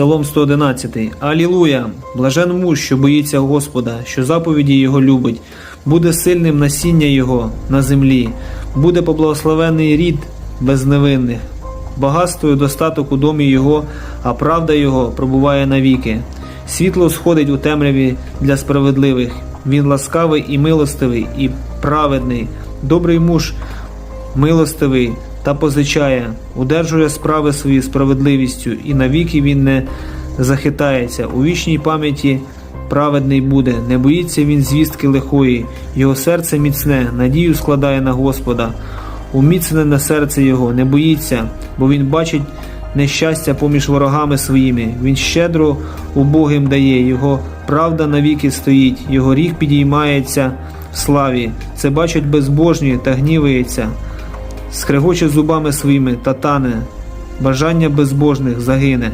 Псалом 111. Алілуя! Блажен муж, що боїться Господа, що заповіді Його любить, буде сильним насіння Його на землі, буде поблагословений рід безневинних, багатство і достаток у домі Його, а правда Його пробуває навіки. Світло сходить у темряві для справедливих. Він ласкавий і милостивий, і праведний, добрий муж милостивий та позичає, удержує справи свої справедливістю, і навіки він не захитається. У вічній пам'яті праведний буде, не боїться він звістки лихої, його серце міцне, надію складає на Господа. Уміцнене серце його, не боїться, бо він бачить нещастя поміж ворогами своїми. Він щедро убогим дає, його правда навіки стоїть, його ріг підіймається в славі. Це бачать безбожні та гнівається скрегоче зубами своїми татане, бажання безбожних загине.